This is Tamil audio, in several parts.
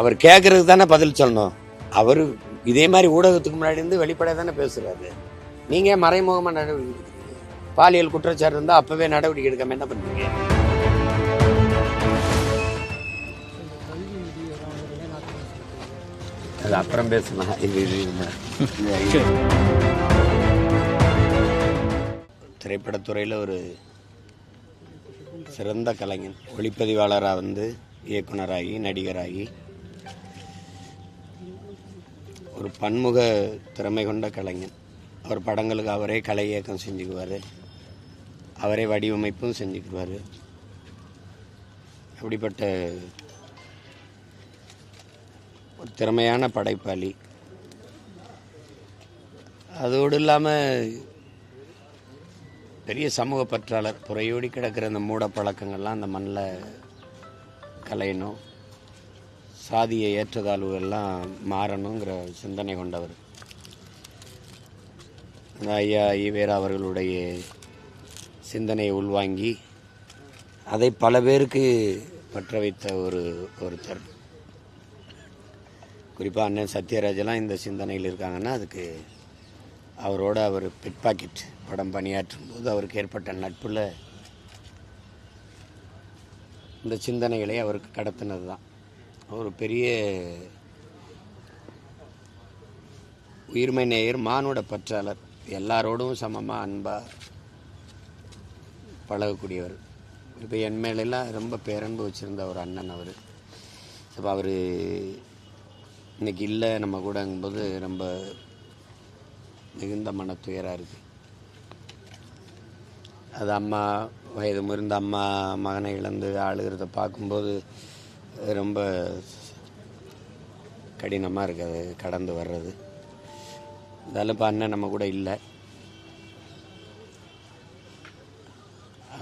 அவர் கேட்கறதுக்கு தானே பதில் சொல்லணும். அவர் இதே மாதிரி ஊடகத்துக்கு முன்னாடி இருந்து வெளிப்படையாக தானே பேசுறாரு. நீங்கள் மறைமுகமாக நடவடிக்கை எடுக்கிறீங்க? பாலியல் குற்றச்சாட்டு இருந்தால் அப்போவே நடவடிக்கை எடுக்காம என்ன பண்ணுறீங்க அது அப்புறம் பேசலாம். இது இது இது. திரைப்படத்துறையில் ஒரு சிறந்த கலைஞன் ஒளிப்பதிவாளராக வந்து இயக்குனராகி நடிகராகி ஒரு பன்முக திறமை கொண்ட கலைஞன். அவர் படங்களுக்கு அவரே கலை இயக்கம் செஞ்சுக்குவார். அவரே வடிவமைப்பும் செஞ்சுக்குவார். அப்படிப்பட்ட ஒரு திறமையான படைப்பாளி. அதோடு இல்லாமல் பெரிய சமூக பற்றாளர் புறையோடி கிடக்கிற அந்த மூட பழக்கங்கள்லாம் அந்த மண்ணில் கலையணும். சாதிய ஏற்றத்தாழ்வுகள்லாம் மாறணுங்கிற சிந்தனை கொண்டவர். அந்த ஐயா ஈவேரா அவர்களுடைய சிந்தனையை உள்வாங்கி அதை பல பேருக்கு பற்ற வைத்த ஒரு ஒருத்தர். குறிப்பாக அண்ணன் சத்யராஜெல்லாம் இந்த சிந்தனையில் இருக்காங்கன்னா அதுக்கு அவரோட அவர் பிட் பாக்கெட் படம் பணியாற்றும் போது அவருக்கு ஏற்பட்ட நட்பில் இந்த சிந்தனைகளை அவருக்கு கடத்தினது தான் ஒரு பெரிய உயிர்மை நேயர் மானுட பற்றாளர் எல்லாரோடும் சமமாக அன்பாக பழகக்கூடியவர். இப்போ என் மேலெல்லாம் ரொம்ப பேரன்பு வச்சுருந்த ஒரு அண்ணன் அவர். இப்போ அவர் இன்னைக்கு இல்லை நம்ம கூடங்கும்போது ரொம்ப மிகுந்த மன துயராக இருக்குது அது அம்மா வயது முறிந்த அம்மா மகனை இழந்து ஆளுகிறத பார்க்கும்போது ரொம்ப கடினமாக இருக்குது அது கடந்து வர்றது. இருந்தாலும் இப்போ அண்ணன் நம்ம கூட இல்லை.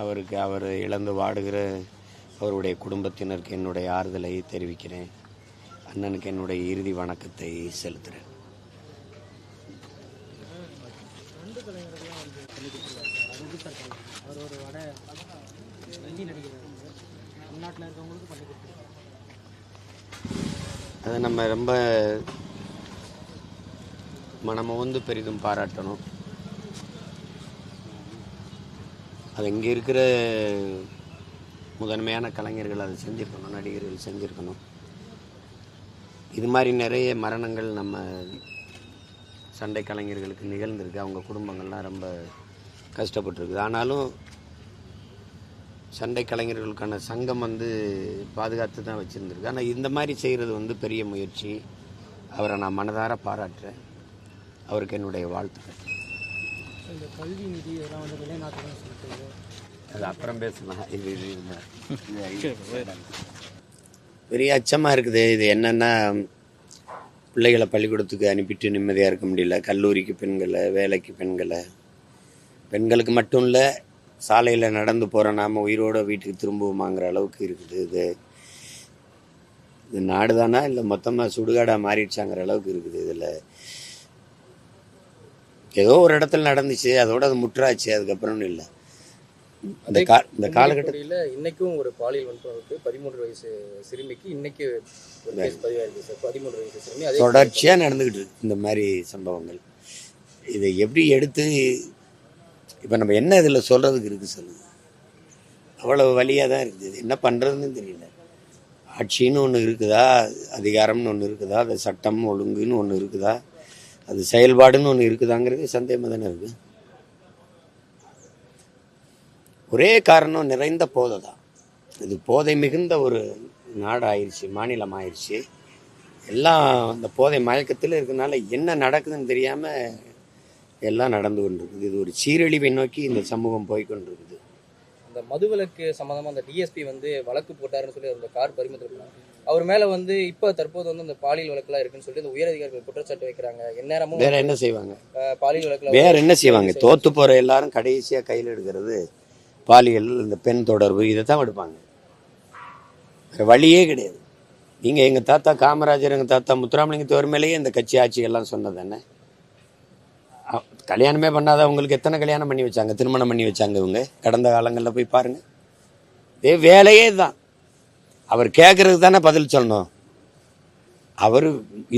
அவருக்கு அவர் இழந்து வாடுகிற அவருடைய குடும்பத்தினருக்கு என்னுடைய ஆறுதலை தெரிவிக்கிறேன். அண்ணனுக்கு என்னுடைய இறுதி வணக்கத்தை செலுத்துகிறேன் ரெண்டு கலைஞர்கள்லாம் இருக்கவங்களுக்கு பண்ணி கொடுத்துருக்காங்க அது எப்படி சார் கலை அவர் ஒரு வட ஹிந்தி நடிகர் வந்து தமிழ்நாட்டில் இருக்கவங்களுக்கு பண்ணி கொடுத்துருக்காரு அதை நம்ம ரொம்ப மனமுவந்து பெரிதும் பாராட்டணும். அது இங்கே இருக்கிற முதன்மையான கலைஞர்கள் அதை செஞ்சுருக்கணும் நடிகர்கள் செஞ்சுருக்கணும். இது மாதிரி நிறைய மரணங்கள் நம்ம சண்டை கலைஞர்களுக்கு நிகழ்ந்திருக்கு. அவங்க குடும்பங்கள்லாம் ரொம்ப கஷ்டப்பட்டுருக்குது. ஆனாலும் சண்டை கலைஞர்களுக்கான சங்கம் வந்து பாதுகாத்து தான் வச்சுருந்துருக்கு. ஆனால் இந்த மாதிரி செய்கிறது வந்து பெரிய முயற்சி. அவரை நான் மனதார பாராட்டுறேன். அவருக்கு என்னுடைய வாழ்த்துக்கள். இந்த கல்வி நிதி இதெல்லாம் வந்து நிலைநாட்டணும்னு சொல்லிட்டு. அது அப்புறம் பேசலாம். இது. பெரிய அச்சமாக இருக்குது. இது என்னென்னா பிள்ளைகளை பள்ளிக்கூடத்துக்கு அனுப்பிட்டு நிம்மதியாக இருக்க முடியல. கல்லூரிக்கு பெண்களை வேலைக்கு பெண்களை. பெண்களுக்கு மட்டும் இல்லை சாலையில் நடந்து போகிற நாம உயிரோட வீட்டுக்கு திரும்புவோமாங்கிற அளவுக்கு இருக்குது. இது இது நாடு தானா இல்லை மொத்தமாக சுடுகாடாக மாறிடுச்சாங்கிற அளவுக்கு இருக்குது இதில். ஏதோ ஒரு இடத்துல நடந்துச்சு அதோட அது முற்றாச்சு அதுக்கப்புறம் இல்லை. இந்த கா இந்த காலகட்டத்தில் இன்னைக்கும் ஒரு பாலியல் வன்புணர்வுக்கு பதிமூன்று வயசு சிறுமிக்கு இன்னைக்கு பதிவாயிருக்கு சார். பதிமூன்று வயசு சிறுமி தொடர்ச்சியாக நடந்துக்கிட்டு இருக்கு இந்த மாதிரி சம்பவங்கள். இதை எப்படி எடுத்து இப்போ நம்ம என்ன இதில் சொல்கிறதுக்கு இருக்குது சொல்லுங்கள் அவ்வளவு வழியாக தான் இருக்குது. என்ன பண்ணுறதுன்னு தெரியல. ஆட்சின்னு ஒன்று இருக்குதா? அதிகாரம்னு ஒன்று இருக்குதா? அது சட்டம் ஒழுங்குன்னு ஒன்று இருக்குதா? அது செயல்பாடுன்னு ஒன்று இருக்குதாங்கிறது சந்தேகமாக தானே இருக்குது ஒரே காரணம் நிறைந்த போதை தான். இது போதை மிகுந்த ஒரு நாடு ஆயிடுச்சு மாநிலம் ஆயிடுச்சு எல்லாம் அந்த போதை மயக்கத்தில் இருக்கனால என்ன நடக்குதுன்னு தெரியாமல் எல்லாம் நடந்து கொண்டிருக்குது. இது ஒரு சீரழிவை நோக்கி இந்த சமூகம் போய் கொண்டிருக்குது. அந்த மதுவிலக்கு சம்பந்தமா அந்த டிஎஸ்பி வந்து வழக்கு போட்டாருன்னு சொல்லி அந்த கார் பறிமுதல். அவர் மேல வந்து இப்போ தற்போது வந்து அந்த பாலியல் வழக்குலாம் இருக்குன்னு சொல்லி அந்த உயரதிகாரிகள் குற்றச்சாட்டு வைக்கிறாங்க. எந்நேரமும் வேற என்ன செய்வாங்க? பாலியல் வழக்குல வேற என்ன செய்வாங்க? தோத்து போற எல்லாரும் கடைசியாக கையில் எடுக்கிறது பாலியல் இந்த பெண் தொடர்பு இதை தான் எடுப்பாங்க. வேற வழியே கிடையாது. நீங்கள் எங்கள் தாத்தா காமராஜர் எங்கள் தாத்தா முத்துராமலிங்க தேவர் மேலேயே இந்த கட்சி ஆட்சி எல்லாம் சொன்னது தானே கல்யாணமே கல்யாணமே பண்ணாதவங்களுக்கு எத்தனை கல்யாணம் பண்ணி வச்சாங்க? திருமணம் பண்ணி வச்சாங்க இவங்க? கடந்த காலங்களில் போய் பாருங்கள் இதே வேலையே தான் அவர் கேட்குறதுக்கு தானே பதில் சொல்லணும். அவர்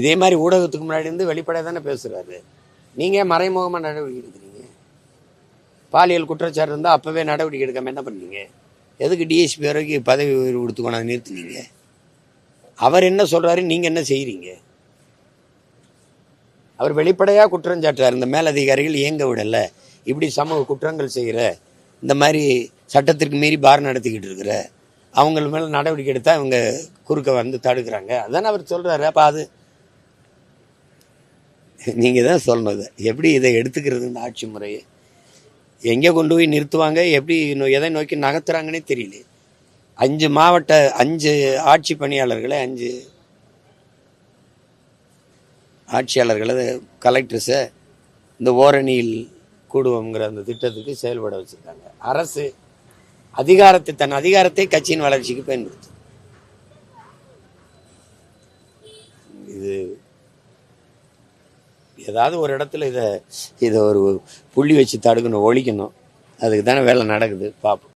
இதே மாதிரி ஊடகத்துக்கு முன்னாடி இருந்து வெளிப்படையாக தானே பேசுகிறாரு நீங்கள் மறைமுகமாக நடவடிக்கை எடுக்கிறீங்க? பாலியல் குற்றச்சாட்டு இருந்தால் அப்போவே நடவடிக்கை எடுக்காமல் என்ன பண்ணீங்க? எதுக்கு டிஎஸ்பி வரைக்கும் பதவி உயர்வு கொடுத்து நிறுத்தினீங்க? அவர் என்ன சொல்கிறாரு நீங்கள் என்ன செய்கிறீங்க அவர் வெளிப்படையாக குற்றஞ்சாட்டுறார் இந்த மேலதிகாரிகள் இயங்க விடலை. இப்படி சமூக குற்றங்கள் செய்கிற இந்த மாதிரி சட்டத்திற்கு மீறி பார் நடத்திக்கிட்டு இருக்கிற அவங்க மேலே நடவடிக்கை எடுத்தால் இவங்க குறுக்க வந்து தடுக்கிறாங்க. அதான் அவர் சொல்கிறாரு அப்போ அது நீங்கள் தான் சொல்லணும் எப்படி இதை எடுத்துக்கிறது இந்த ஆட்சி முறையை எங்கே கொண்டு போய் நிறுத்துவாங்க? எப்படி எதை நோக்கி நகர்த்துறாங்கன்னே தெரியல. அஞ்சு மாவட்ட அஞ்சு ஆட்சி பணியாளர்களை அஞ்சு ஆட்சியாளர்களை கலெக்டர்ஸை இந்த ஓரணியில் கூடுவோங்கிற அந்த திட்டத்துக்கு செயல்பட வச்சுருக்காங்க. அரசு அதிகாரத்தை தன் அதிகாரத்தை கட்சியின் வளர்ச்சிக்கு பயன்படுத்தும். இது ஏதாவது ஒரு இடத்துல இதை இதை ஒரு புள்ளி வச்சு தடுக்கணும் ஒழிக்கணும். அதுக்கு தானே வேலை நடக்குது பார்ப்போம்